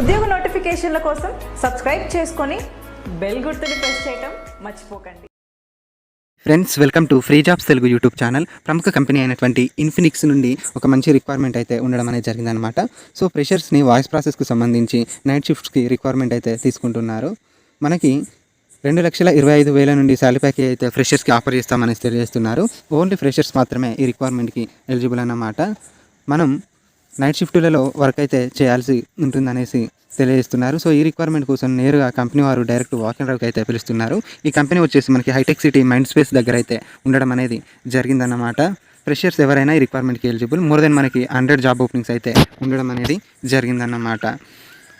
ఉద్యోగ నోటిఫికేషన్ల కోసం సబ్స్క్రైబ్ చేసుకొని బెల్ గుర్తుని ప్రెస్ చేయటం మర్చిపోకండి. Friends welcome to free jobs Telugu YouTube channel ప్రముఖ కంపెనీ అయినటువంటి ఇన్ఫినిక్స్ నుండి ఒక మంచి రిక్వైర్మెంట్ అయితే ఉండడం అనేది జరిగిందనమాట సో ఫ్రెషర్స్ని వాయిస్ ప్రాసెస్కు సంబంధించి నైట్ షిఫ్ట్స్కి రిక్వైర్మెంట్ అయితే తీసుకుంటున్నారు. మనకి రెండు లక్షల ఇరవై ఐదు వేల నుండి శాలరీ ప్యాకేజ్ అయితే ఫ్రెషర్స్కి ఆఫర్ చేస్తామని తెలియజేస్తున్నారు. ఓన్లీ ఫ్రెషర్స్ మాత్రమే ఈ రిక్వైర్మెంట్కి ఎలిజిబుల్ అన్నమాట. మనం నైట్ షిఫ్టులలో వర్క్ అయితే చేయాల్సి ఉంటుందనేసి తెలియజేస్తున్నారు. సో ఈ రిక్వైర్మెంట్ కోసం నేరుగా కంపెనీ వారు డైరెక్ట్ వాకింగ్ అండ్ అయితే పిలుస్తున్నారు. ఈ కంపెనీ వచ్చేసి మనకి హైటెక్ సిటీ మైండ్ స్పేస్ దగ్గర అయితే ఉండడం అనేది జరిగిందన్నమాట. ఫ్రెషర్స్ ఎవరైనా ఈ రిక్వైర్మెంట్కి ఎలిజిబుల్ మోర్ దెన్ మనకి హండ్రెడ్ జాబ్ ఓపెనింగ్స్ అయితే ఉండడం అనేది జరిగిందన్నమాట.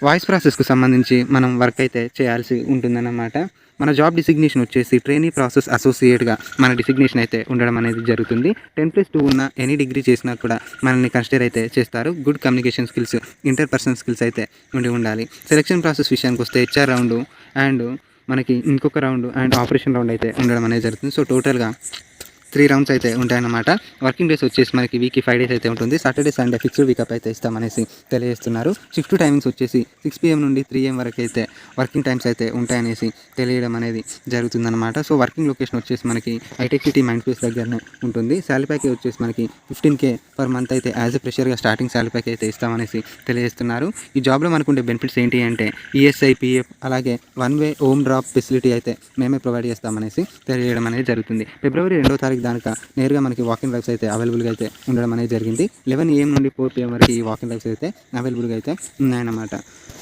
వాయిస్ ప్రాసెస్కు సంబంధించి మనం వర్క్ అయితే చేయాల్సి ఉంటుందన్నమాట. మన జాబ్ డిసిగ్నేషన్ వచ్చేసి ట్రైనీ ప్రాసెస్ అసోసియేట్గా మన డిసిగ్నేషన్ అయితే ఉండడం అనేది జరుగుతుంది. టెన్ ప్లస్ టూ ఉన్న ఎనీ డిగ్రీ చేసినా కూడా మనల్ని కన్సిడర్ అయితే చేస్తారు. Good communication skills interpersonal skills అయితే ఉండి ఉండాలి. సెలక్షన్ ప్రాసెస్ విషయానికి వస్తే హెచ్ఆర్ రౌండ్ అండ్ మనకి ఇంకొక రౌండ్ అండ్ ఆపరేషన్ రౌండ్ అయితే ఉండడం అనేది జరుగుతుంది. సో టోటల్గా త్రీ రౌండ్స్ అయితే ఉంటాయన్నమాట. వర్కింగ్ డేస్ వచ్చేసి మనకి వీక్కి ఫైవ్ డేస్ అయితే ఉంటుంది. సాటర్డే సండే ఫిక్స్డ్ వీకప్ అయితే ఇస్తామనేసి తెలియజేస్తున్నారు. షిఫ్ట్ టైమింగ్స్ వచ్చేసి సిక్స్ పిఎం నుండి త్రీ ఏం వరకు అయితే వర్కింగ్ టైమ్స్ అయితే ఉంటాయనేసి తెలియడం అనేది జరుగుతుందన్నమాట. సో వర్కింగ్ లొకేషన్ వచ్చేసి మనకి హైటెక్ సిటీ మైండ్ స్పేస్ దగ్గరనే ఉంటుంది. శాలరీ ప్యాకేజ్ వచ్చేసి మనకి ఫిఫ్టీన్ కే పర్ మంత్ అయితే యాజ్ ఎ ప్రెషర్గా స్టార్టింగ్ శాలరీ ప్యాకేజ్ అయితే ఇస్తామనేసి తెలియజేస్తున్నారు. ఈ జాబ్లో మనకుండే బెనిఫిట్స్ ఏంటి అంటే ఈఎస్ఐ పిఎఫ్ అలాగే one way home drop facility అయితే మేమే ప్రొవైడ్ చేస్తామనేసి తెలియజేయడం అనేది జరుగుతుంది. ఫిబ్రవరి రెండో తారీఖు దానిక నేరుగా మనకి వాకింగ్ డ్రైవ్స్ అయితే అవైలబుల్గా అయితే ఉండడం అనేది జరిగింది. లెవెన్ ఏఎం నుండి ఫోర్ పిఎం వరకు ఈ వాకింగ్ రైస్ అయితే అవైలబుల్గా అయితే ఉన్నాయన్నమాట.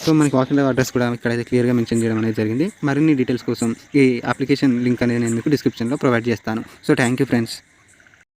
సో మనకి వాకింగ్ డ్రైవ్ అడ్రస్ కూడా ఇక్కడైతే క్లియర్గా మెన్షన్ చేయడం అనేది జరిగింది. మరిన్ని డీటెయిల్స్ కోసం ఈ అప్లికేషన్ లింక్ అనేది నేను మీకు డిస్క్రిప్షన్లో ప్రొవైడ్ చేస్తాను. So thank you friends